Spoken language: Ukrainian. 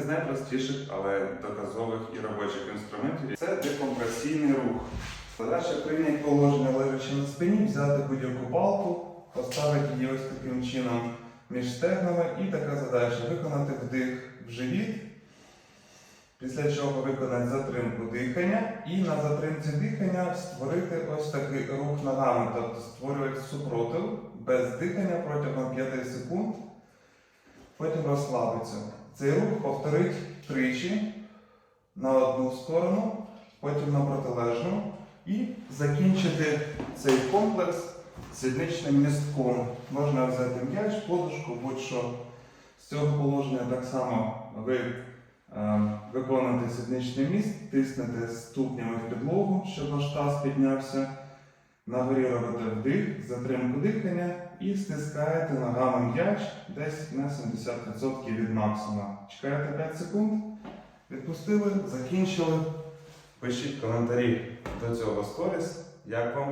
З найпростіших, але доказових і робочих інструментів це декомпресійний рух. Задача прийняти положення лежачи на спині, взяти будь-яку палку, поставити її ось таким чином між стегнами і така задача виконати вдих в живіт, після чого виконати затримку дихання і на затримці дихання створити ось такий рух ногами, тобто створювати супротив без дихання протягом 5 секунд, потім розслабиться. Цей рух повторить тричі на одну сторону, потім на протилежну. І закінчити цей комплекс сідничним містком. Можна взяти м'яч, подушку, будь-що. З цього положення так само ви е, виконуєте сідничний міст, тиснете ступнями в підлогу, щоб ваш таз піднявся. Нагорі робите вдих, затримку дихання і стискаєте ногами м'яч десь на 70% від максимуму. Чекаєте 5 секунд, відпустили, закінчили. Пишіть коментарі до цього сторіс, як вам